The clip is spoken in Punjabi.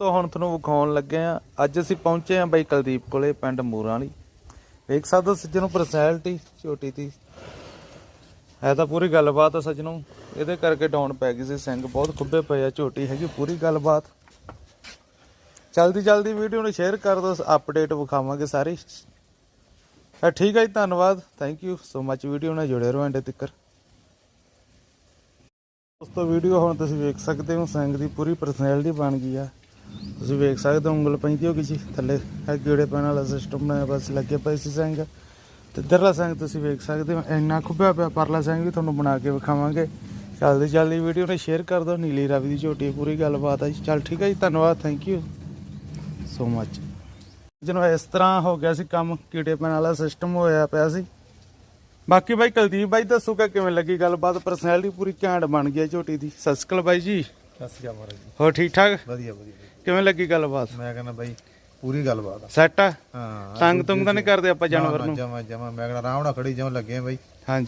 ਤੋਂ ਹੁਣ ਤੁਹਾਨੂੰ ਵਿਖਾਉਣ ਲੱਗੇ ਆ ਅੱਜ ਅਸੀਂ ਪਹੁੰਚੇ ਆ ਬਾਈ ਕੁਲਦੀਪ ਕੋਲੇ, ਪਿੰਡ ਮੂਰਾਂ ਵਾਲੀ। ਵੇਖ ਸਕਦੇ ਹੋ ਸੱਜਣੋਂ ਪਰਸਨੈਲਿਟੀ ਛੋਟੀ ਤੀ। ਹੈ ਤਾਂ ਪੂਰੀ ਗੱਲਬਾਤ ਆ ਸੱਜਣੋਂ। ਇਹਦੇ ਕਰਕੇ ਡਾਊਨ ਪੈ ਗਈ ਸੀ ਸਿੰਘ। ਬਹੁਤ ਖੁੱਬੇ ਪਏ ਆ, ਝੋਟੀ ਹੈਗੀ, ਪੂਰੀ ਗੱਲਬਾਤ। ਜਲਦੀ ਜਲਦੀ ਵੀਡੀਓ ਨੂੰ ਸ਼ੇਅਰ ਕਰ ਦਿਓ ਅਪਡੇਟ ਵਿਖਾਵਾਂਗੇ ਸਾਰੀ। ਹਾਂ ਠੀਕ ਹੈ ਜੀ, ਧੰਨਵਾਦ। Thank you so much video ਨਾਲ ਜੁੜੇ ਰਹੋ ਐਂਡ ਤੱਕ ਦੋਸਤੋ, ਵੀਡੀਓ ਹੁਣ ਤੁਸੀਂ ਵੇਖ ਸਕਦੇ ਹੋ, ਸਿੰਘ ਦੀ ਪੂਰੀ ਪਰਸਨੈਲਿਟੀ ਬਣ ਗਈ ਆ। ਤੁਸੀਂ ਵੇਖ ਸਕਦੇ ਹੋ ਉਂਗਲ ਪੈਂਦੀ ਹੋ ਕਿਸੇ ਥੱਲੇ ਹੈ ਗੇੜੇ ਪੈਣ ਵਾਲਾ ਸਿਸਟਮ ਬਣਾਇਆ ਬਸ ਲੱਗੇ ਪਏ ਸੀ ਸਿੰਘ। ਤੇ ਇੱਧਰਲਾ ਸਿੰਘ ਤੁਸੀਂ ਵੇਖ ਸਕਦੇ ਹੋ ਇੰਨਾ ਖੁੱਬਿਆ ਪਿਆ ਪਰਲਾ ਸਿੰਘ ਵੀ ਤੁਹਾਨੂੰ ਬਣਾ ਕੇ ਵਿਖਾਵਾਂਗੇ। ਜਲਦੀ ਜਲਦੀ ਵੀਡੀਓ ਨੂੰ ਸ਼ੇਅਰ ਕਰ ਦਿਓ ਨੀਲੀ ਰਾਵੀ ਦੀ ਝੋਟੀ ਹੈ, ਪੂਰੀ ਗੱਲਬਾਤ ਹੈ ਜੀ। ਚਲ ਠੀਕ ਹੈ ਜੀ ਧੰਨਵਾਦ ਥੈਂਕ ਯੂ ਸੋ ਮੱਚ ਜਿਹਨੂੰ ਇਸ ਤਰ੍ਹਾਂ ਹੋ ਗਿਆ ਸੀ ਕੰਮ ਕੀੜੇ ਪੈਣ ਵਾਲਾ ਸਿਸਟਮ ਹੋਇਆ ਪਿਆ ਸੀ। ਬਾਕੀ ਬਾਈ ਕੁਲਦੀਪ ਬਾਈ ਦੱਸੋ ਕਿ ਕਿਵੇਂ ਲੱਗੀ ਗੱਲਬਾਤ? ਪਰਸਨੈਲਿਟੀ ਪੂਰੀ ਘੈਂਟ ਬਣ ਗਈ ਹੈ ਝੋਟੀ ਦੀ। ਅਕਾਲ ਬਾਈ ਜੀ। ਸਤਿ ਸ਼੍ਰੀ ਅਕਾਲ ਮਹਾਰਾਜ ਜੀ। ਹੋਰ ਠੀਕ ਠਾਕ? ਵਧੀਆ ਵਧੀਆ। ਕਿਵੇਂ ਲੱਗੀ ਗੱਲਬਾਤ? ਮੈਂ ਕਹਿੰਦਾ ਬਾਈ ਪੂਰੀ ਗੱਲਬਾਤ ਆ। ਸੈੱਟ ਆ? ਹਾਂ ਤੰਗ ਤੁੰਗ ਤਾਂ ਨਹੀਂ ਕਰਦੇ ਆਪਾਂ ਜਾਨਵਰ ਨੂੰ ਜਮਾ ਜਮਾ। ਮੈਂ ਕਹਿੰਦਾ ਆਰਾਮ ਨਾਲ ਖੜੀ ਜਮਾ ਲੱਗੇ ਆ ਬਾਈ। ਹਾਂਜੀ।